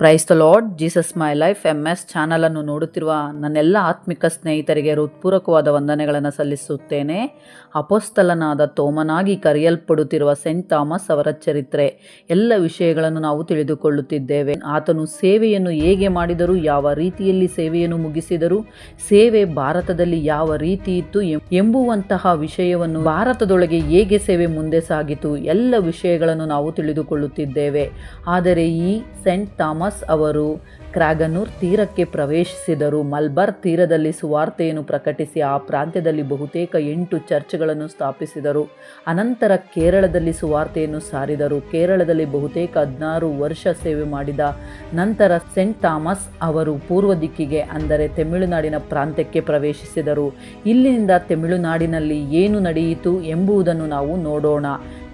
Praise the Lord Jesus my life M S ಚಾನಲನ್ನು ನೋಡುತ್ತಿರುವ ನನ್ನೆಲ್ಲ ಆತ್ಮಿಕ ಸ್ನೇಹಿತರಿಗೆ ಹೃತ್ಪೂರ್ವಕವಾದ ವಂದನೆಗಳನ್ನು ಸಲ್ಲಿಸುತ್ತೇನೆ. ಅಪೋಸ್ತಲನಾದ ತೋಮನಾಗಿ ಕರೆಯಲ್ಪಡುತ್ತಿರುವ ಸೆಂಟ್ ಥಾಮಸ್ ಅವರ ಚರಿತ್ರೆ, ಎಲ್ಲ ವಿಷಯಗಳನ್ನು ನಾವು ತಿಳಿದುಕೊಳ್ಳುತ್ತಿದ್ದೇವೆ. ಆತನು ಸೇವೆಯನ್ನು ಹೇಗೆ ಮಾಡಿದರು, ಯಾವ ರೀತಿಯಲ್ಲಿ ಸೇವೆಯನ್ನು ಮುಗಿಸಿದರು, ಸೇವೆ ಭಾರತದಲ್ಲಿ ಯಾವ ರೀತಿ ಇತ್ತು ಎಂಬುವಂತಹ ವಿಷಯವನ್ನು ಭಾರತದೊಳಗೆ ಹೇಗೆ ಸೇವೆ ಮುಂದೆ ಸಾಗಿತು, ಎಲ್ಲ ವಿಷಯಗಳನ್ನು ನಾವು ತಿಳಿದುಕೊಳ್ಳುತ್ತಿದ್ದೇವೆ. ಆದರೆ ಈ ಸೆಂಟ್ ಥಾಮಸ್ ಅವರು ಕ್ರಾಗನೂರ್ ತೀರಕ್ಕೆ ಪ್ರವೇಶಿಸಿದರು. ಮಲ್ಬಾರ್ ತೀರದಲ್ಲಿ ಸುವಾರ್ತೆಯನ್ನು ಪ್ರಕಟಿಸಿ ಆ ಪ್ರಾಂತ್ಯದಲ್ಲಿ ಬಹುತೇಕ ಎಂಟು ಚರ್ಚ್ಗಳನ್ನು ಸ್ಥಾಪಿಸಿದರು. ಅನಂತರ ಕೇರಳದಲ್ಲಿ ಸುವಾರ್ತೆಯನ್ನು ಸಾರಿದರು. ಕೇರಳದಲ್ಲಿ ಬಹುತೇಕ ಹದಿನಾರು ವರ್ಷ ಸೇವೆ ಮಾಡಿದ ನಂತರ ಸೆಂಟ್ ಥಾಮಸ್ ಅವರು ಪೂರ್ವ ದಿಕ್ಕಿಗೆ, ಅಂದರೆ ತಮಿಳುನಾಡಿನ ಪ್ರಾಂತ್ಯಕ್ಕೆ ಪ್ರವೇಶಿಸಿದರು. ಇಲ್ಲಿನಿಂದ ತಮಿಳುನಾಡಿನಲ್ಲಿ ಏನು ನಡೆಯಿತು ಎಂಬುದನ್ನು ನಾವು ನೋಡೋಣ.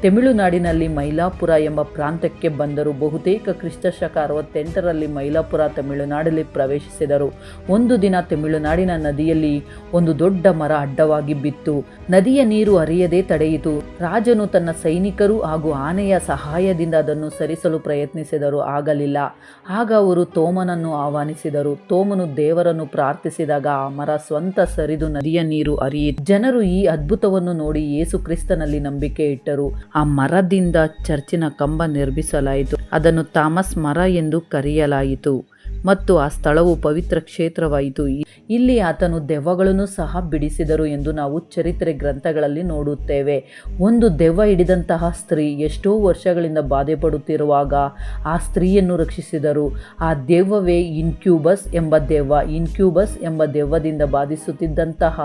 ತಮಿಳುನಾಡಿನಲ್ಲಿ ಮೈಲಾಪುರ ಎಂಬ ಪ್ರಾಂತ್ಯಕ್ಕೆ ಬಂದರು ಬಹುತೇಕ ಕ್ರಿಸ್ತಶಕ ಅರವತ್ತೆಂಟರಲ್ಲಿ ಮೈಲಾಪುರ, ತಮಿಳುನಾಡಲ್ಲಿ ಪ್ರವೇಶಿಸಿದರು. ಒಂದು ದಿನ ತಮಿಳುನಾಡಿನ ನದಿಯಲ್ಲಿ ಒಂದು ದೊಡ್ಡ ಮರ ಅಡ್ಡವಾಗಿ ಬಿತ್ತು. ನದಿಯ ನೀರು ಹರಿಯದೆ ತಡೆಯಿತು. ರಾಜನು ತನ್ನ ಸೈನಿಕರು ಹಾಗೂ ಆನೆಯ ಸಹಾಯದಿಂದ ಅದನ್ನು ಸರಿಸಲು ಪ್ರಯತ್ನಿಸಿದರು. ಆಗಲಿಲ್ಲ. ಆಗ ಅವರು ತೋಮನನ್ನು ಆಹ್ವಾನಿಸಿದರು. ತೋಮನು ದೇವರನ್ನು ಪ್ರಾರ್ಥಿಸಿದಾಗ ಆ ಮರ ಸ್ವಂತ ಸರಿದು ನದಿಯ ನೀರು ಹರಿಯಿತು. ಜನರು ಈ ಅದ್ಭುತವನ್ನು ನೋಡಿ ಯೇಸು ಕ್ರಿಸ್ತನಲ್ಲಿ ನಂಬಿಕೆ ಇಟ್ಟರು. ಆ ಮರದಿಂದ ಚರ್ಚಿನ ಕಂಬ ನಿರ್ಮಿಸಲಾಯಿತು. ಅದನ್ನು ಥಾಮಸ್ ಮರ ಎಂದು ಕರೆಯಲಾಯಿತು. ಮತ್ತು ಆ ಸ್ಥಳವು ಪವಿತ್ರ ಕ್ಷೇತ್ರವಾಯಿತು. ಇಲ್ಲಿ ಆತನು ದೆವ್ವಗಳನ್ನು ಸಹ ಬಿಡಿಸಿದರು ಎಂದು ನಾವು ಚರಿತ್ರೆ ಗ್ರಂಥಗಳಲ್ಲಿ ನೋಡುತ್ತೇವೆ. ಒಂದು ದೆವ್ವ ಹಿಡಿದಂತಹ ಸ್ತ್ರೀ ಎಷ್ಟೋ ವರ್ಷಗಳಿಂದ ಬಾಧೆ ಪಡುತ್ತಿರುವಾಗ ಆ ಸ್ತ್ರೀಯನ್ನು ರಕ್ಷಿಸಿದರು. ಆ ದೆವ್ವವೇ ಇನ್ಕ್ಯೂಬಸ್ ಎಂಬ ದೆವ್ವ. ಇನ್ಕ್ಯೂಬಸ್ ಎಂಬ ದೆವ್ವದಿಂದ ಬಾಧಿಸುತ್ತಿದ್ದಂತಹ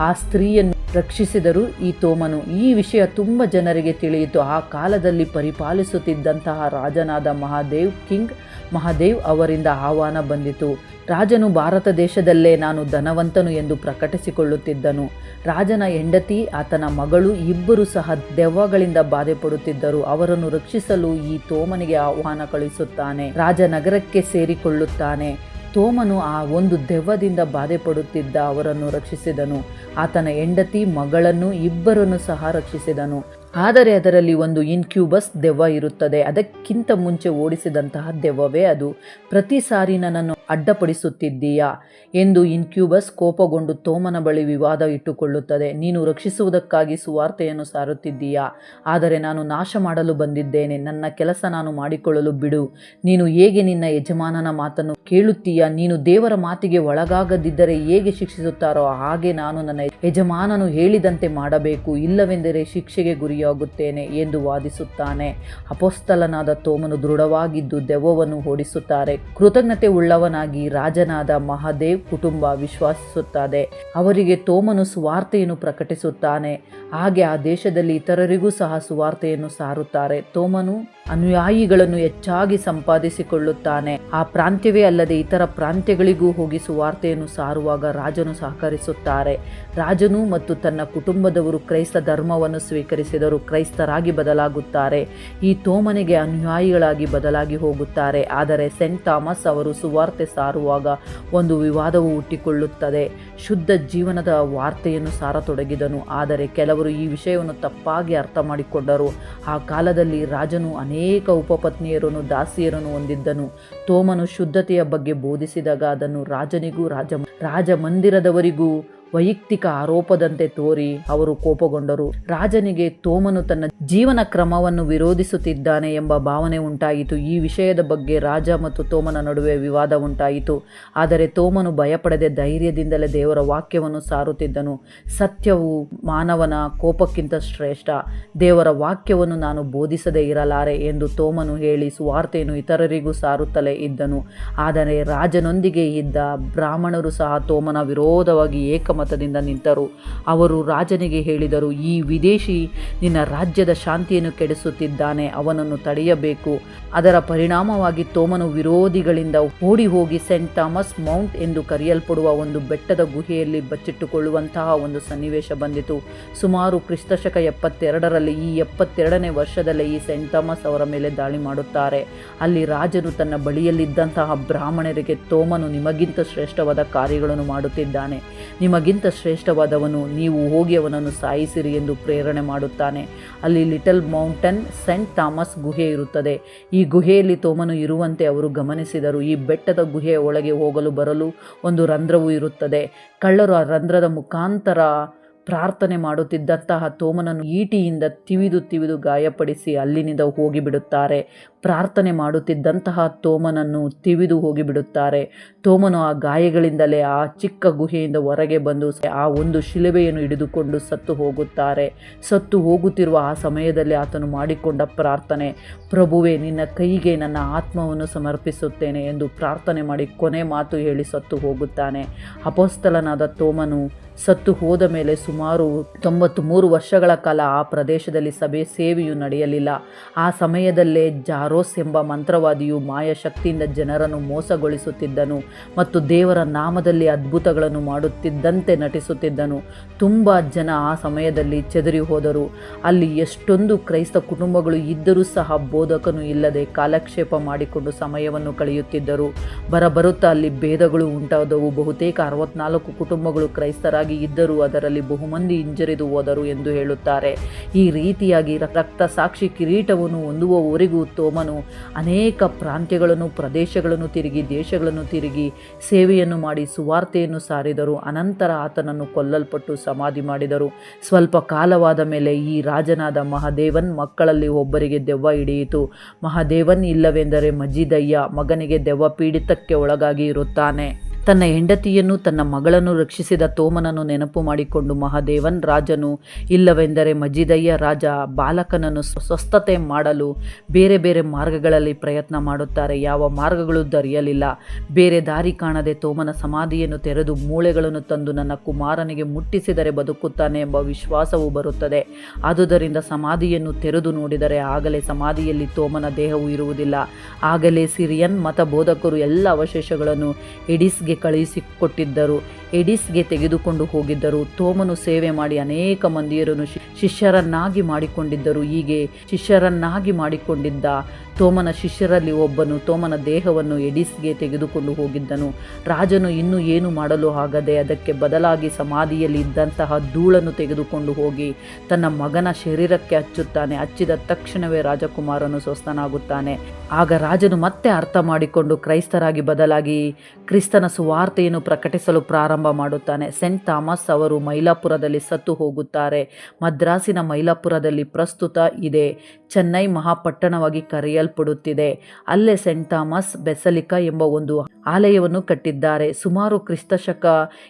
ಆ ಸ್ತ್ರೀಯನ್ನು ರಕ್ಷಿಸಿದರು ಈ ತೋಮನು. ಈ ವಿಷಯ ತುಂಬ ಜನರಿಗೆ ತಿಳಿಯಿತು. ಆ ಕಾಲದಲ್ಲಿ ಪರಿಪಾಲಿಸುತ್ತಿದ್ದಂತಹ ರಾಜನಾದ ಮಹಾದೇವ್ ಕಿಂಗ್ ಮಹಾದೇವ್ ಅವರಿಂದ ಆಹ್ವಾನ ಬಂದಿತು. ರಾಜನು ಭಾರತ ದೇಶದಲ್ಲೇ ನಾನು ಧನವಂತನು ಎಂದು ಪ್ರಕಟಿಸಿಕೊಳ್ಳುತ್ತಿದ್ದನು. ರಾಜನ ಹೆಂಡತಿ, ಆತನ ಮಗಳು ಇಬ್ಬರು ಸಹ ದೆವ್ವಗಳಿಂದ ಬಾಧೆ ಪಡುತ್ತಿದ್ದರು ಅವರನ್ನು ರಕ್ಷಿಸಲು ಈ ತೋಮನಿಗೆ ಆಹ್ವಾನ ಕಳಿಸುತ್ತಾನೆ ರಾಜ ನಗರಕ್ಕೆ ಸೇರಿಕೊಳ್ಳುತ್ತಾನೆ. ತೋಮನು ಆ ಒಂದು ದೆವ್ವದಿಂದ ಬಾಧೆ ಪಡುತ್ತಿದ್ದ ಅವರನ್ನು ರಕ್ಷಿಸಿದನು. ಆತನ ಹೆಂಡತಿ, ಮಗಳನ್ನು ಇಬ್ಬರನ್ನು ಸಹ ರಕ್ಷಿಸಿದನು. ಆದರೆ ಅದರಲ್ಲಿ ಒಂದು ಇನ್ಕ್ಯೂಬಸ್ ದೆವ್ವ ಇರುತ್ತದೆ. ಅದಕ್ಕಿಂತ ಮುಂಚೆ ಓಡಿಸಿದಂತಹ ದೆವ್ವವೇ ಅದು. ಪ್ರತಿ ಸಾರಿ ನನ್ನನ್ನು ಅಡ್ಡಪಡಿಸುತ್ತಿದ್ದೀಯಾ ಎಂದು ಇನ್ಕ್ಯೂಬಸ್ ಕೋಪಗೊಂಡು ತೋಮನ ಬಳಿ ವಿವಾದ ಇಟ್ಟುಕೊಳ್ಳುತ್ತದೆ. ನೀನು ರಕ್ಷಿಸುವುದಕ್ಕಾಗಿ ಸುವಾರ್ತೆಯನ್ನು ಸಾರುತ್ತಿದ್ದೀಯಾ? ಆದರೆ ನಾನು ನಾಶ ಮಾಡಲು ಬಂದಿದ್ದೇನೆ. ನನ್ನ ಕೆಲಸ ನಾನು ಮಾಡಿಕೊಳ್ಳಲು ಬಿಡು. ನೀನು ಹೇಗೆ ನಿನ್ನ ಯಜಮಾನನ ಮಾತನ್ನು ಕೇಳುತ್ತೀಯಾ? ನೀನು ದೇವರ ಮಾತಿಗೆ ಒಳಗಾಗದಿದ್ದರೆ ಹೇಗೆ ಶಿಕ್ಷಿಸುತ್ತಾರೋ ಹಾಗೆ ನಾನು ನನ್ನ ಯಜಮಾನನು ಹೇಳಿದಂತೆ ಮಾಡಬೇಕು. ಇಲ್ಲವೆಂದರೆ ಶಿಕ್ಷೆಗೆ ಗುರಿಯಾಗುತ್ತೇನೆ ಎಂದು ವಾದಿಸುತ್ತಾನೆ. ಅಪೋಸ್ತಲನಾದ ತೋಮನು ದೃಢವಾಗಿದ್ದು ದೆವ್ವವನ್ನು ಓಡಿಸುತ್ತಾರೆ ಕೃತಜ್ಞತೆ ಉಳ್ಳವನಾಗಿ ರಾಜನಾದ ಮಹಾದೇವ್ ಕುಟುಂಬ ವಿಶ್ವಾಸಿಸುತ್ತದೆ. ಅವರಿಗೆ ತೋಮನು ಸುವಾರ್ತೆಯನ್ನು ಪ್ರಕಟಿಸುತ್ತಾನೆ. ಹಾಗೆ ಆ ದೇಶದಲ್ಲಿ ಇತರರಿಗೂ ಸಹ ಸುವಾರ್ತೆಯನ್ನು ಸಾರುತ್ತಾರೆ. ತೋಮನು ಅನುಯಾಯಿಗಳನ್ನು ಹೆಚ್ಚಾಗಿ ಸಂಪಾದಿಸಿಕೊಳ್ಳುತ್ತಾನೆ. ಆ ಪ್ರಾಂತ್ಯವೇ ಅಲ್ಲದೆ ಇತರ ಪ್ರಾಂತ್ಯಗಳಿಗೂ ಹೋಗಿ ಸುವಾರ್ತೆಯನ್ನು ಸಾರುವಾಗ ರಾಜನು ಸಹಕರಿಸುತ್ತಾರೆ. ರಾಜನು ಮತ್ತು ತನ್ನ ಕುಟುಂಬದವರು ಕ್ರೈಸ್ತ ಧರ್ಮವನ್ನು ಸ್ವೀಕರಿಸಿದರು ಕ್ರೈಸ್ತರಾಗಿ ಬದಲಾಗುತ್ತಾರೆ. ಈ ತೋಮನೆಗೆ ಅನುಯಾಯಿಗಳಾಗಿ ಬದಲಾಗಿ ಹೋಗುತ್ತಾರೆ. ಆದರೆ ಸೆಂಟ್ ಥಾಮಸ್ ಅವರು ಸುವಾರ್ತೆ ಸಾರುವಾಗ ಒಂದು ವಿವಾದವು ಹುಟ್ಟಿಕೊಳ್ಳುತ್ತದೆ. ಶುದ್ಧ ಜೀವನದ ವಾರ್ತೆಯನ್ನು ಸಾರತೊಡಗಿದನು. ಆದರೆ ಕೆಲವರು ಈ ವಿಷಯವನ್ನು ತಪ್ಪಾಗಿ ಅರ್ಥ ಮಾಡಿಕೊಂಡರು ಆ ಕಾಲದಲ್ಲಿ ರಾಜನು ಅನೇಕ ಉಪಪತ್ನಿಯರನ್ನು ದಾಸಿಯರನ್ನು ಹೊಂದಿದ್ದನು. ತೋಮನು ಶುದ್ಧತೆಯ ಬಗ್ಗೆ ಬೋಧಿಸಿದಾಗ ಅದನ್ನು ರಾಜನಿಗೂ ರಾಜ ರಾಜಮಂದಿರದವರಿಗೂ ವೈಯಕ್ತಿಕ ಆರೋಪದಂತೆ ತೋರಿ ಅವರು ಕೋಪಗೊಂಡರು. ರಾಜನಿಗೆ ತೋಮನು ತನ್ನ ಜೀವನ ಕ್ರಮವನ್ನು ವಿರೋಧಿಸುತ್ತಿದ್ದಾನೆ ಎಂಬ ಭಾವನೆ ಉಂಟಾಯಿತು. ಈ ವಿಷಯದ ಬಗ್ಗೆ ರಾಜ ಮತ್ತು ತೋಮನ ನಡುವೆ ವಿವಾದ ಉಂಟಾಯಿತು. ಆದರೆ ತೋಮನು ಭಯಪಡದೆ ಧೈರ್ಯದಿಂದಲೇ ದೇವರ ವಾಕ್ಯವನ್ನು ಸಾರುತ್ತಿದ್ದನು. ಸತ್ಯವು ಮಾನವನ ಕೋಪಕ್ಕಿಂತ ಶ್ರೇಷ್ಠ. ದೇವರ ವಾಕ್ಯವನ್ನು ನಾನು ಬೋಧಿಸದೇ ಇರಲಾರೆ ಎಂದು ತೋಮನು ಹೇಳಿ ಸುವಾರ್ತೆಯನ್ನು ಇತರರಿಗೂ ಸಾರುತ್ತಲೇ ಇದ್ದನು. ಆದರೆ ರಾಜನೊಂದಿಗೆ ಇದ್ದ ಬ್ರಾಹ್ಮಣರು ಸಹ ತೋಮನ ವಿರೋಧವಾಗಿ ಏಕಮತದಿಂದ ನಿಂತರು. ಅವರು ರಾಜನಿಗೆ ಹೇಳಿದರು, ಈ ವಿದೇಶಿ ನಿನ್ನ ರಾಜ್ಯದ ಶಾಂತಿಯನ್ನು ಕೆಡಿಸುತ್ತಿದ್ದಾನೆ, ಅವನನ್ನು ತಡೆಯಬೇಕು. ಅದರ ಪರಿಣಾಮವಾಗಿ ತೋಮನು ವಿರೋಧಿಗಳಿಂದ ಓಡಿ ಹೋಗಿ ಸೆಂಟ್ ಥಾಮಸ್ ಮೌಂಟ್ ಎಂದು ಕರೆಯಲ್ಪಡುವ ಒಂದು ಬೆಟ್ಟದ ಗುಹೆಯಲ್ಲಿ ಬಚ್ಚಿಟ್ಟುಕೊಳ್ಳುವಂತಹ ಒಂದು ಸನ್ನಿವೇಶ ಬಂದಿತು. ಸುಮಾರು ಕ್ರಿಸ್ತಶಕ ಎಪ್ಪತ್ತೆರಡರಲ್ಲಿ, ಈ ಎಪ್ಪತ್ತೆರಡನೇ ವರ್ಷದಲ್ಲೇ ಈ ಸೆಂಟ್ ಥಾಮಸ್ ಅವರ ಮೇಲೆ ದಾಳಿ ಮಾಡುತ್ತಾರೆ. ಅಲ್ಲಿ ರಾಜನು ತನ್ನ ಬಳಿಯಲ್ಲಿದ್ದಂತಹ ಬ್ರಾಹ್ಮಣರಿಗೆ, ತೋಮನು ನಿಮಗಿಂತ ಶ್ರೇಷ್ಠವಾದ ಕಾರ್ಯಗಳನ್ನು ಮಾಡುತ್ತಿದ್ದಾನೆ. ನಿಮಗಿಂತ ನಿಮಗಿಂತ ಶ್ರೇಷ್ಠವಾದವನು. ನೀವು ಹೋಗಿ ಅವನನ್ನು ಸಾಯಿಸಿರಿ ಎಂದು ಪ್ರೇರಣೆ ಮಾಡುತ್ತಾನೆ. ಅಲ್ಲಿ ಲಿಟಲ್ ಮೌಂಟನ್ ಸೆಂಟ್ ಥಾಮಸ್ ಗುಹೆ ಇರುತ್ತದೆ. ಈ ಗುಹೆಯಲ್ಲಿ ತೋಮನು ಇರುವಂತೆ ಅವರು ಗಮನಿಸಿದರು. ಈ ಬೆಟ್ಟದ ಗುಹೆಯ ಒಳಗೆ ಹೋಗಲು ಬರಲು ಒಂದು ರಂಧ್ರವು ಇರುತ್ತದೆ. ಕಳ್ಳರು ಆ ರಂಧ್ರದ ಮುಖಾಂತರ ಪ್ರಾರ್ಥನೆ ಮಾಡುತ್ತಿದ್ದಂತಹ ತೋಮನನ್ನು ಈಟಿಯಿಂದ ತಿವಿದು ತಿವಿದು ಗಾಯಪಡಿಸಿ ಅಲ್ಲಿನಿಂದ ಹೋಗಿಬಿಡುತ್ತಾರೆ. ಪ್ರಾರ್ಥನೆ ಮಾಡುತ್ತಿದ್ದಂತಹ ತೋಮನನ್ನು ತಿವಿದು ಹೋಗಿಬಿಡುತ್ತಾರೆ. ತೋಮನು ಆ ಗಾಯಗಳಿಂದಲೇ ಆ ಚಿಕ್ಕ ಗುಹೆಯಿಂದ ಹೊರಗೆ ಬಂದು ಆ ಒಂದು ಶಿಲುಬೆಯನ್ನು ಹಿಡಿದುಕೊಂಡು ಸತ್ತು ಹೋಗುತ್ತಾರೆ. ಸತ್ತು ಹೋಗುತ್ತಿರುವ ಆ ಸಮಯದಲ್ಲಿ ಆತನು ಮಾಡಿಕೊಂಡ ಪ್ರಾರ್ಥನೆ, ಪ್ರಭುವೆ, ನಿನ್ನ ಕೈಗೆ ನನ್ನ ಆತ್ಮವನ್ನು ಸಮರ್ಪಿಸುತ್ತೇನೆ ಎಂದು ಪ್ರಾರ್ಥನೆ ಮಾಡಿ ಕೊನೆ ಮಾತು ಹೇಳಿ ಸತ್ತು ಹೋಗುತ್ತಾನೆ. ಅಪೋಸ್ತಲನಾದ ತೋಮನು ಸತ್ತು ಹೋದ ಮೇಲೆ ಸುಮಾರು ತೊಂಬತ್ತು ಮೂರು ವರ್ಷಗಳ ಕಾಲ ಆ ಪ್ರದೇಶದಲ್ಲಿ ಸಭೆ ಸೇವೆಯು ನಡೆಯಲಿಲ್ಲ. ಆ ಸಮಯದಲ್ಲೇ ಜಾರೋಸ್ ಎಂಬ ಮಂತ್ರವಾದಿಯು ಮಾಯಶಕ್ತಿಯಿಂದ ಜನರನ್ನು ಮೋಸಗೊಳಿಸುತ್ತಿದ್ದನು ಮತ್ತು ದೇವರ ನಾಮದಲ್ಲಿ ಅದ್ಭುತಗಳನ್ನು ಮಾಡುತ್ತಿದ್ದಂತೆ ನಟಿಸುತ್ತಿದ್ದನು. ತುಂಬ ಜನ ಆ ಸಮಯದಲ್ಲಿ ಚೆದರಿ ಹೋದರು. ಅಲ್ಲಿ ಎಷ್ಟೊಂದು ಕ್ರೈಸ್ತ ಕುಟುಂಬಗಳು ಇದ್ದರೂ ಸಹ ಬೋಧಕನು ಇಲ್ಲದೆ ಕಾಲಕ್ಷೇಪ ಮಾಡಿಕೊಂಡು ಸಮಯವನ್ನು ಕಳೆಯುತ್ತಿದ್ದರು. ಬರಬರುತ್ತಾ ಅಲ್ಲಿ ಭೇದಗಳು ಉಂಟಾದವು. ಬಹುತೇಕ ಅರವತ್ನಾಲ್ಕು ಕುಟುಂಬಗಳು ಕ್ರೈಸ್ತರಾಗಿ ಇದ್ದರೂ ಅದರಲ್ಲಿ ಬಹುಮಂದಿ ಹಿಂಜರಿದು ಹೋದರು ಎಂದು ಹೇಳುತ್ತಾರೆ. ಈ ರೀತಿಯಾಗಿ ರಕ್ತ ಸಾಕ್ಷಿ ಕಿರೀಟವನ್ನು ಹೊಂದುವವರೆಗೂ ತೋಮನು ಅನೇಕ ಪ್ರಾಂತ್ಯಗಳನ್ನು, ಪ್ರದೇಶಗಳನ್ನು ತಿರುಗಿ, ದೇಶಗಳನ್ನು ತಿರುಗಿ ಸೇವೆಯನ್ನು ಮಾಡಿ ಸುವಾರ್ತೆಯನ್ನು ಸಾರಿದರು. ಅನಂತರ ಆತನನ್ನು ಕೊಲ್ಲಲ್ಪಟ್ಟು ಸಮಾಧಿ ಮಾಡಿದರು. ಸ್ವಲ್ಪ ಕಾಲವಾದ ಮೇಲೆ ಈ ರಾಜನಾದ ಮಹಾದೇವನ್ ಮಕ್ಕಳಲ್ಲಿ ಒಬ್ಬರಿಗೆ ದೆವ್ವ ಹಿಡಿಯಿತು. ಮಹಾದೇವನ್ ಇಲ್ಲವೆಂದರೆ ಮಜಿದಯ್ಯ ಮಗನಿಗೆ ದೆವ್ವ ಪೀಡಿತಕ್ಕೆ ಒಳಗಾಗಿ ಇರುತ್ತಾನೆ. ತನ್ನ ಹೆಂಡತಿಯನ್ನು ತನ್ನ ಮಗಳನ್ನು ರಕ್ಷಿಸಿದ ನೆನಪು ಮಾಡಿಕೊಂಡು ಮಹಾದೇವನ್ ರಾಜನು ಇಲ್ಲವೆಂದರೆ ಮಜಿದಯ್ಯ ರಾಜ ಬಾಲಕನನ್ನು ಸ್ವಸ್ಥತೆ ಮಾಡಲು ಬೇರೆ ಬೇರೆ ಮಾರ್ಗಗಳಲ್ಲಿ ಪ್ರಯತ್ನ ಮಾಡುತ್ತಾರೆ. ಯಾವ ಮಾರ್ಗಗಳು ದೊರೆಯಲಿಲ್ಲ. ಬೇರೆ ದಾರಿ ಕಾಣದೆ ತೋಮನ ಸಮಾಧಿಯನ್ನು ತೆರೆದು ಮೂಳೆಗಳನ್ನು ತಂದು ನನ್ನ ಕುಮಾರನಿಗೆ ಮುಟ್ಟಿಸಿದರೆ ಬದುಕುತ್ತಾನೆ ಎಂಬ ವಿಶ್ವಾಸವು ಬರುತ್ತದೆ. ಆದುದರಿಂದ ಸಮಾಧಿಯನ್ನು ತೆರೆದು ನೋಡಿದರೆ ಆಗಲೇ ಸಮಾಧಿಯಲ್ಲಿ ತೋಮನ ದೇಹವು ಇರುವುದಿಲ್ಲ. ಆಗಲೇ ಸಿರಿಯನ್ ಮತ ಬೋಧಕರು ಎಲ್ಲ ಅವಶೇಷಗಳನ್ನು ಎಡಿಸ್ಗೆ ಕಳುಹಿಸಿಕೊಟ್ಟಿದ್ದರು. ಎಡಿಸ್ಗೆ ತೆಗೆದುಕೊಂಡು ಹೋಗಿದ್ದರು. ತೋಮನು ಸೇವೆ ಮಾಡಿ ಅನೇಕ ಮಂದಿಯರನ್ನು ಶಿಷ್ಯರನ್ನಾಗಿ ಮಾಡಿಕೊಂಡಿದ್ದರು. ಹೀಗೆ ಶಿಷ್ಯರನ್ನಾಗಿ ಮಾಡಿಕೊಂಡಿದ್ದ ತೋಮನ ಶಿಷ್ಯರಲ್ಲಿ ಒಬ್ಬನು ತೋಮನ ದೇಹವನ್ನು ಎಡಿಸ್ಗೆ ತೆಗೆದುಕೊಂಡು ಹೋಗಿದ್ದನು. ರಾಜನು ಇನ್ನೂ ಏನು ಮಾಡಲು ಆಗದೆ ಅದಕ್ಕೆ ಬದಲಾಗಿ ಸಮಾಧಿಯಲ್ಲಿ ಇದ್ದಂತಹ ಧೂಳನ್ನು ತೆಗೆದುಕೊಂಡು ಹೋಗಿ ತನ್ನ ಮಗನ ಶರೀರಕ್ಕೆ ಹಚ್ಚುತ್ತಾನೆ. ಹಚ್ಚಿದ ತಕ್ಷಣವೇ ರಾಜಕುಮಾರನು ಸ್ವಸ್ಥನಾಗುತ್ತಾನೆ. ಆಗ ರಾಜನು ಮತ್ತೆ ಅರ್ಥ ಮಾಡಿಕೊಂಡು ಕ್ರೈಸ್ತರಾಗಿ ಬದಲಾಗಿ ಕ್ರಿಸ್ತನ ಸುವಾರ್ತೆಯನ್ನು ಪ್ರಕಟಿಸಲು ಪ್ರಾರಂಭ ಮಾಡುತ್ತಾನೆ. ಸೆಂಟ್ ಥಾಮಸ್ ಅವರು ಮೈಲಾಪುರದಲ್ಲಿ ಸತ್ತು ಹೋಗುತ್ತಾರೆ. ಮದ್ರಾಸಿನ ಮೈಲಾಪುರದಲ್ಲಿ ಪ್ರಸ್ತುತ ಇದೆ. ಚೆನ್ನೈ ಮಹಾಪಟ್ಟಣವಾಗಿ ಕರೆಯಲ್ಪಡುತ್ತಿದೆ ಅಲ್ಲೇ ಸೆಂಟ್ ಥಾಮಸ್ ಬೆಸಲಿಕಾ ಎಂಬ ಒಂದು ಆಲಯವನ್ನು ಕಟ್ಟಿದ್ದಾರೆ. ಸುಮಾರು ಕ್ರಿಸ್ತಶಕ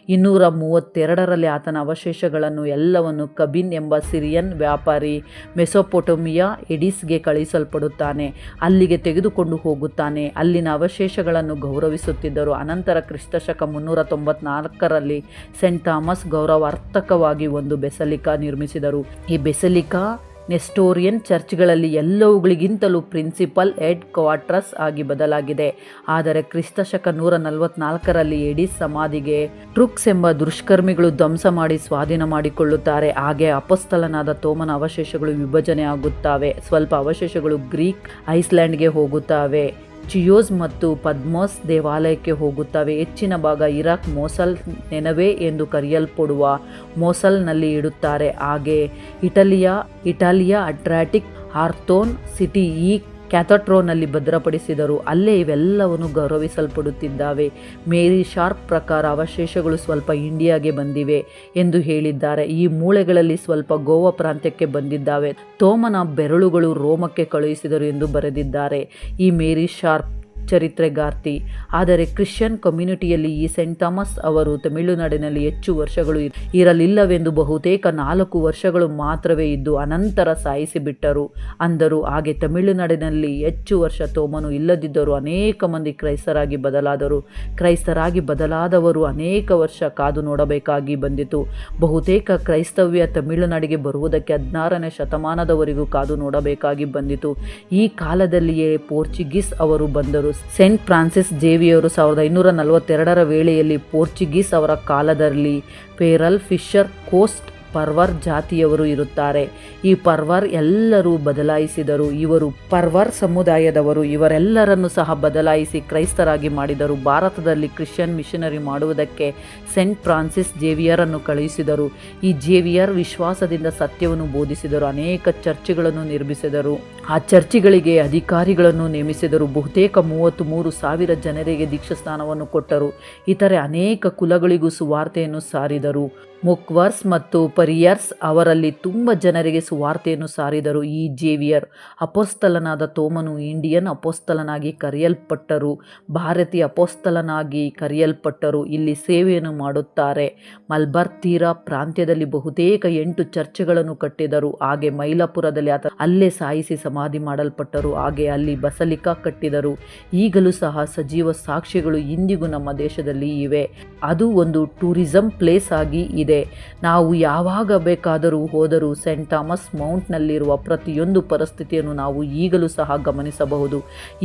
ಇನ್ನೂರ ಮೂವತ್ತೆರಡರಲ್ಲಿ ಆತನ ಅವಶೇಷಗಳನ್ನು ಎಲ್ಲವನ್ನು ಕಬಿನ್ ಎಂಬ ಸಿರಿಯನ್ ವ್ಯಾಪಾರಿ ಮೆಸೊಪೊಟೋಮಿಯಾ ಎಡಿಸ್ಗೆ ಕಳುಹಿಸಲ್ಪಡುತ್ತಾನೆ. ಅಲ್ಲಿಗೆ ತೆಗೆದುಕೊಂಡು ಹೋಗುತ್ತಾನೆ. ಅಲ್ಲಿನ ಅವಶೇಷಗಳನ್ನು ಗೌರವಿಸುತ್ತಿದ್ದರು. ಅನಂತರ ಕ್ರಿಸ್ತಶಕ ಮುನ್ನೂರ ತೊಂಬತ್ನಾಲ್ಕರಲ್ಲಿ ಸೆಂಟ್ ಥಾಮಸ್ ಗೌರವಾರ್ಥಕವಾಗಿ ಒಂದು ಬೆಸಲಿಕಾ ನಿರ್ಮಿಸಿದರು. ಈ ಬೆಸಲಿಕಾ ನೆಸ್ಟೋರಿಯನ್ ಚರ್ಚ್ಗಳಲ್ಲಿ ಎಲ್ಲವುಗಳಿಗಿಂತಲೂ ಪ್ರಿನ್ಸಿಪಲ್ ಹೆಡ್ ಕ್ವಾರ್ಟರ್ಸ್ ಆಗಿ ಬದಲಾಗಿದೆ. ಆದರೆ ಕ್ರಿಸ್ತಶಕ ನೂರ ನಲವತ್ನಾಲ್ಕರಲ್ಲಿ ಎಡಿಸ್ ಸಮಾಧಿಗೆ ಟ್ರುಕ್ಸ್ ಎಂಬ ದುಷ್ಕರ್ಮಿಗಳು ಧ್ವಂಸ ಮಾಡಿ ಸ್ವಾಧೀನ ಮಾಡಿಕೊಳ್ಳುತ್ತಾರೆ. ಹಾಗೆ ಅಪಸ್ಥಲನಾದ ತೋಮನ ಅವಶೇಷಗಳು ವಿಭಜನೆ ಆಗುತ್ತವೆ. ಸ್ವಲ್ಪ ಅವಶೇಷಗಳು ಗ್ರೀಕ್ ಐಸ್ಲ್ಯಾಂಡ್ಗೆ ಹೋಗುತ್ತವೆ. ಚಿಯೋಸ್ ಮತ್ತು ಪದ್ಮೋಸ್ ದೇವಾಲಯಕ್ಕೆ ಹೋಗುತ್ತವೆ. ಹೆಚ್ಚಿನ ಭಾಗ ಇರಾಕ್ ಮೋಸಲ್ ನೆನವೆ ಎಂದು ಕರೆಯಲ್ಪಡುವ ಮೋಸಲ್ನಲ್ಲಿ ಇಡುತ್ತಾರೆ. ಹಾಗೆ ಇಟಲಿಯ, ಇಟಾಲಿಯ ಅಟ್ರಾಟಿಕ್ ಆರ್ಥೋನ್ ಸಿಟಿ ಈ ಕ್ಯಾಥಟ್ರೋನಲ್ಲಿ ಭದ್ರಪಡಿಸಿದರು. ಅಲ್ಲೇ ಇವೆಲ್ಲವನ್ನು ಗೌರವಿಸಲ್ಪಡುತ್ತಿದ್ದಾವೆ. ಮೇರಿ ಶಾರ್ಪ್ ಪ್ರಕಾರ ಅವಶೇಷಗಳು ಸ್ವಲ್ಪ ಇಂಡಿಯಾಗೆ ಬಂದಿವೆ ಎಂದು ಹೇಳಿದ್ದಾರೆ. ಈ ಮೂಳೆಗಳಲ್ಲಿ ಸ್ವಲ್ಪ ಗೋವಾ ಪ್ರಾಂತ್ಯಕ್ಕೆ ಬಂದಿದ್ದಾವೆ. ತೋಮನ ಬೆರಳುಗಳು ರೋಮಕ್ಕೆ ಕಳುಹಿಸಿದರು ಎಂದು ಬರೆದಿದ್ದಾರೆ. ಈ ಮೇರಿ ಶಾರ್ಪ್ ಚರಿತ್ರೆಗಾರ್ತಿ. ಆದರೆ ಕ್ರಿಶ್ಚಿಯನ್ ಕಮ್ಯುನಿಟಿಯಲ್ಲಿ ಈ ಸೆಂಟ್ ಥಾಮಸ್ ಅವರು ತಮಿಳುನಾಡಿನಲ್ಲಿ ಹೆಚ್ಚು ವರ್ಷಗಳು ಇರಲಿಲ್ಲವೆಂದು ಬಹುತೇಕ ನಾಲ್ಕು ವರ್ಷಗಳು ಮಾತ್ರವೇ ಇದ್ದು ಅನಂತರ ಸಾಯಿಸಿಬಿಟ್ಟರು. ಅಂದರು, ಹಾಗೆ ತಮಿಳುನಾಡಿನಲ್ಲಿ ಹೆಚ್ಚು ವರ್ಷ ತೋಮನು ಇಲ್ಲದಿದ್ದರೂ ಅನೇಕ ಮಂದಿ ಕ್ರೈಸ್ತರಾಗಿ ಬದಲಾದರು. ಕ್ರೈಸ್ತರಾಗಿ ಬದಲಾದವರು ಅನೇಕ ವರ್ಷ ಕಾದು ನೋಡಬೇಕಾಗಿ ಬಂದಿತು. ಬಹುತೇಕ ಕ್ರೈಸ್ತವ್ಯ ತಮಿಳುನಾಡಿಗೆ ಬರುವುದಕ್ಕೆ ಹದಿನಾರನೇ ಶತಮಾನದವರೆಗೂ ಕಾದು ನೋಡಬೇಕಾಗಿ ಬಂದಿತು. ಈ ಕಾಲದಲ್ಲಿಯೇ ಪೋರ್ಚುಗೀಸ್ ಅವರು ಬಂದರು. ಸೆಂಟ್ ಫ್ರಾನ್ಸಿಸ್ ಜೇವಿಯವರು ಸಾವಿರದ ಐನೂರ ನಲವತ್ತೆರಡರ ವೇಳೆಯಲ್ಲಿ ಪೋರ್ಚುಗೀಸ್ ಅವರ ಕಾಲದಲ್ಲಿ ಪೇರಲ್ ಫಿಶರ್ ಕೋಸ್ಟ್ ಪರ್ವರ್ ಜಾತಿಯವರು ಇರುತ್ತಾರೆ. ಈ ಪರ್ವರ್ ಎಲ್ಲರೂ ಬದಲಾಯಿಸಿದರು. ಇವರು ಪರ್ವರ್ ಸಮುದಾಯದವರು. ಇವರೆಲ್ಲರನ್ನು ಸಹ ಬದಲಾಯಿಸಿ ಕ್ರೈಸ್ತರಾಗಿ ಮಾಡಿದರು. ಭಾರತದಲ್ಲಿ ಕ್ರಿಶ್ಚಿಯನ್ ಮಿಷನರಿ ಮಾಡುವುದಕ್ಕೆ ಸೆಂಟ್ ಫ್ರಾನ್ಸಿಸ್ ಜೇವಿಯರನ್ನು ಕಳುಹಿಸಿದರು. ಈ ಜೇವಿಯರ್ ವಿಶ್ವಾಸದಿಂದ ಸತ್ಯವನ್ನು ಬೋಧಿಸಿದರು. ಅನೇಕ ಚರ್ಚ್ಗಳನ್ನು ನಿರ್ಮಿಸಿದರು. ಆ ಚರ್ಚಿಗಳಿಗೆ ಅಧಿಕಾರಿಗಳನ್ನು ನೇಮಿಸಿದರು. ಬಹುತೇಕ ಮೂವತ್ತು ಮೂರು ಸಾವಿರ ಜನರಿಗೆ ದೀಕ್ಷಾಸ್ನಾನವನ್ನು ಕೊಟ್ಟರು. ಇತರೆ ಅನೇಕ ಕುಲಗಳಿಗೂ ಸುವಾರ್ತೆಯನ್ನು ಸಾರಿದರು. ಮುಕ್ವರ್ಸ್ ಮತ್ತು ಪರಿಯರ್ಸ್ ಅವರಲ್ಲಿ ತುಂಬ ಜನರಿಗೆ ಸುವಾರ್ತೆಯನ್ನು ಸಾರಿದರು. ಈ ಜೇವಿಯರ್ ಅಪೋಸ್ತಲನಾದ ತೋಮನು ಇಂಡಿಯನ್ ಅಪೋಸ್ತಲನಾಗಿ ಕರೆಯಲ್ಪಟ್ಟರು. ಭಾರತೀಯ ಅಪೋಸ್ತಲನಾಗಿ ಕರೆಯಲ್ಪಟ್ಟರು. ಇಲ್ಲಿ ಸೇವೆಯನ್ನು ಮಾಡುತ್ತಾರೆ. ಮಲ್ಬಾರ್ ತೀರಾ ಪ್ರಾಂತ್ಯದಲ್ಲಿ ಬಹುತೇಕ ಎಂಟು ಚರ್ಚೆಗಳನ್ನು ಕಟ್ಟಿದರು. ಹಾಗೆ ಮೈಲಾಪುರದಲ್ಲಿ ಆತ ಅಲ್ಲೇ ಸಾಯಿಸಿ ಸಮಾಧಿ ಮಾಡಲ್ಪಟ್ಟರು. ಹಾಗೆ ಅಲ್ಲಿ ಬಸಲಿಕಾ ಕಟ್ಟಿದರು. ಈಗಲೂ ಸಹ ಸಜೀವ ಸಾಕ್ಷಿಗಳು ಇಂದಿಗೂ ನಮ್ಮ ದೇಶದಲ್ಲಿ ಇವೆ. ಅದು ಒಂದು ಟೂರಿಸಂ ಪ್ಲೇಸ್ ಆಗಿ ಇದೆ. ನಾವು ಯಾವಾಗ ಬೇಕಾದರೂ ಹೋದರೂ ಸೆಂಟ್ ಥಾಮಸ್ ಮೌಂಟ್ನಲ್ಲಿರುವ ಪ್ರತಿಯೊಂದು ಪರಿಸ್ಥಿತಿಯನ್ನು ನಾವು ಈಗಲೂ ಸಹ ಗಮನಿಸಬಹುದು.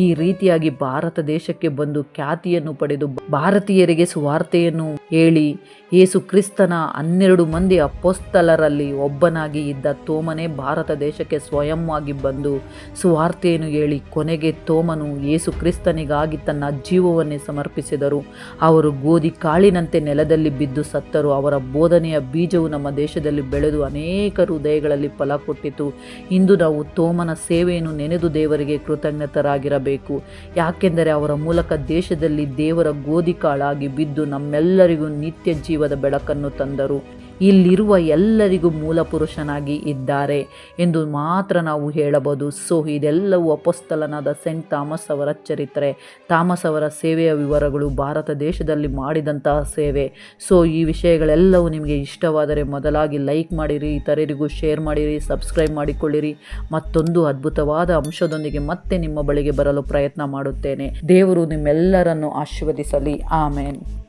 ಈ ರೀತಿಯಾಗಿ ಭಾರತ ದೇಶಕ್ಕೆ ಬಂದು ಖ್ಯಾತಿಯನ್ನು ಪಡೆದು ಭಾರತೀಯರಿಗೆ ಸುವಾರ್ತೆಯನ್ನು ಹೇಳಿ, ಯೇಸು ಕ್ರಿಸ್ತನ ಹನ್ನೆರಡು ಮಂದಿ ಅಪ್ಪೊಸ್ತಲರಲ್ಲಿ ಒಬ್ಬನಾಗಿ ಇದ್ದ ತೋಮನೇ ಭಾರತ ದೇಶಕ್ಕೆ ಸ್ವಯಂವಾಗಿ ಬಂದು ಸುವಾರ್ತೆಯನ್ನು ಹೇಳಿ, ಕೊನೆಗೆ ತೋಮನು ಯೇಸು ಕ್ರಿಸ್ತನಿಗಾಗಿ ತನ್ನ ಜೀವವನ್ನೇ ಸಮರ್ಪಿಸಿದರು. ಅವರು ಗೋಧಿ ಕಾಳಿನಂತೆ ನೆಲದಲ್ಲಿ ಬಿದ್ದು ಸತ್ತರು. ಅವರ ಬೋಧನೆಯ ಬೀಜವು ನಮ್ಮ ದೇಶದಲ್ಲಿ ಬೆಳೆದು ಅನೇಕ ಹೃದಯಗಳಲ್ಲಿ ಫಲ ಕೊಟ್ಟಿತು. ಇಂದು ನಾವು ತೋಮನ ಸೇವೆಯನ್ನು ನೆನೆದು ದೇವರಿಗೆ ಕೃತಜ್ಞತರಾಗಿರಬೇಕು. ಯಾಕೆಂದರೆ ಅವರ ಮೂಲಕ ದೇಶದಲ್ಲಿ ದೇವರ ಗೋಧಿ ಕಾಳಾಗಿ ಬಿದ್ದು ನಮ್ಮೆಲ್ಲರಿಗೂ ನಿತ್ಯ ಜೀವದ ಬೆಳಕನ್ನು ತಂದರು. ಇಲ್ಲಿರುವ ಎಲ್ಲರಿಗೂ ಮೂಲ ಪುರುಷನಾಗಿ ಇದ್ದಾರೆ ಎಂದು ಮಾತ್ರ ನಾವು ಹೇಳಬಹುದು. ಸೊ, ಇದೆಲ್ಲವೂ ಅಪಸ್ಥಲನಾದ ಸೆಂಟ್ ಥಾಮಸ್ ಅವರ ಚರಿತ್ರೆ. ಥಾಮಸ್ ಅವರ ಸೇವೆಯ ವಿವರಗಳು ಭಾರತ ದೇಶದಲ್ಲಿ ಮಾಡಿದಂತಹ ಸೇವೆ. ಸೊ, ಈ ವಿಷಯಗಳೆಲ್ಲವೂ ನಿಮಗೆ ಇಷ್ಟವಾದರೆ ಮೊದಲಾಗಿ ಲೈಕ್ ಮಾಡಿರಿ, ಇತರರಿಗೂ ಶೇರ್ ಮಾಡಿರಿ, ಸಬ್ಸ್ಕ್ರೈಬ್ ಮಾಡಿಕೊಳ್ಳಿರಿ. ಮತ್ತೊಂದು ಅದ್ಭುತವಾದ ಅಂಶದೊಂದಿಗೆ ಮತ್ತೆ ನಿಮ್ಮ ಬಳಿಗೆ ಬರಲು ಪ್ರಯತ್ನ ಮಾಡುತ್ತೇನೆ. ದೇವರು ನಿಮ್ಮೆಲ್ಲರನ್ನು ಆಶೀರ್ವದಿಸಲಿ. ಆಮೇನ್.